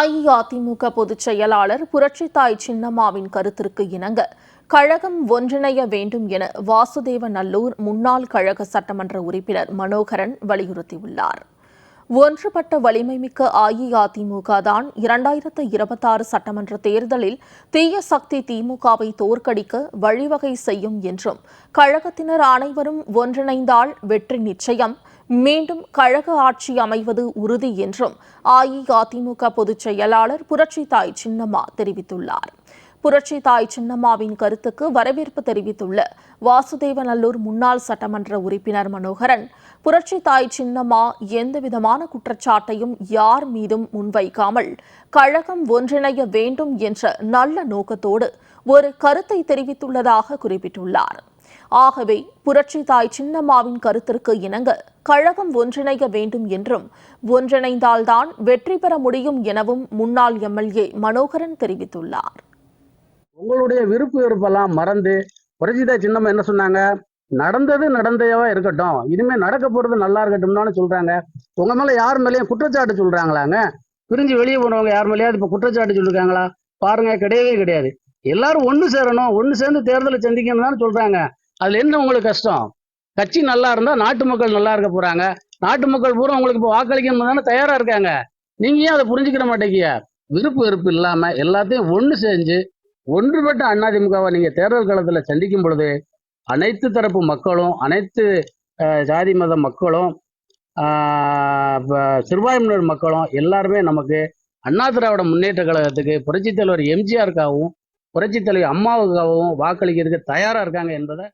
அஇஅதிமுக பொதுச் செயலாளர் புரட்சித்தாய் சின்னம்மாவின் கருத்திற்கு இணங்க கழகம் ஒன்றிணைய வேண்டும் என வாசுதேவ நல்லூர் முன்னாள் கழக சட்டமன்ற உறுப்பினர் மனோகரன் வலியுறுத்தியுள்ளார். ஒன்றுபட்ட வலிமைமிக்க அஇஅதிமுக தான் இரண்டாயிரத்து இருபத்தாறு சட்டமன்ற தேர்தலில் தீய சக்தி திமுகவை தோற்கடிக்க வழிவகை செய்யும் என்றும் கழகத்தினர் அனைவரும் ஒன்றிணைந்தால் வெற்றி நிச்சயம் மீண்டும் கழக ஆட்சி அமைவது உறுதி என்றும் அஇஅதிமுக பொதுச் செயலாளர் புரட்சித்தாய் சின்னம்மா தெரிவித்துள்ளார். புரட்சி தாய் சின்னம்மாவின் கருத்துக்கு வரவேற்பு தெரிவித்துள்ள வாசுதேவநல்லூர் முன்னாள் சட்டமன்ற உறுப்பினர் மனோகரன் புரட்சி தாய் சின்னம்மா எந்தவிதமான குற்றச்சாட்டையும் யார் மீதும் முன்வைக்காமல் கழகம் ஒன்றிணைய வேண்டும் என்ற நல்ல நோக்கத்தோடு ஒரு கருத்தை தெரிவித்துள்ளதாக குறிப்பிட்டுள்ளார். ஆகவே புரட்சி தாய் சின்னம்மாவின் கருத்திற்கு இணங்க கழகம் ஒன்றிணைய வேண்டும் என்றும் ஒன்றிணைந்தால்தான் வெற்றி பெற முடியும் எனவும் முன்னாள் எம்எல்ஏ மனோகரன் தெரிவித்துள்ளார். உங்களுடைய விருப்பு வெறுப்பெல்லாம் மறந்து புரட்சிதா சின்னம்மா என்ன சொன்னாங்க? நடந்தது நடந்தையவா இருக்கட்டும் இனிமே நடக்க போறது நல்லா இருக்கட்டும்னு சொல்றாங்க. உங்க மேல யார் மேலேயும் குற்றச்சாட்டு சொல்றாங்களாங்க? பிரிஞ்சு வெளியே போனவங்க யார் மேலேயாவது இப்ப குற்றச்சாட்டு சொல்லிருக்காங்களா? பாருங்க கிடையவே கிடையாது. எல்லாரும் ஒண்ணு சேரணும் ஒண்ணு சேர்ந்து தேர்தலை சந்திக்கணும் தான் சொல்றாங்க. அதுல என்ன உங்களுக்கு கஷ்டம்? கட்சி நல்லா இருந்தா நாட்டு மக்கள் நல்லா இருக்க போறாங்க. நாட்டு மக்கள் பூரா உங்களுக்கு இப்போ வாக்களிக்கணும் தானே தயாரா இருக்காங்க. நீங்க ஏன் அதை புரிஞ்சுக்கிற மாட்டேங்கிய விருப்பு வெறுப்பு இல்லாம எல்லாத்தையும் ஒன்று செஞ்சு ஒன்றுபட்ட அதிமுகவை நீங்க தேர்தல் காலத்துல சந்திக்கும் பொழுது அனைத்து தரப்பு மக்களும் அனைத்து ஜாதி மத மக்களும் இப்போ சிறுபான்மையினர் மக்களும் எல்லாருமே நமக்கு அண்ணா திராவிட முன்னேற்ற கழகத்துக்கு புரட்சித் தலைவர் எம்ஜிஆருக்காகவும் புரட்சித் தலைவர் அம்மாவுக்காகவும் வாக்களிக்கிறதுக்கு தயாராக இருக்காங்க என்பதை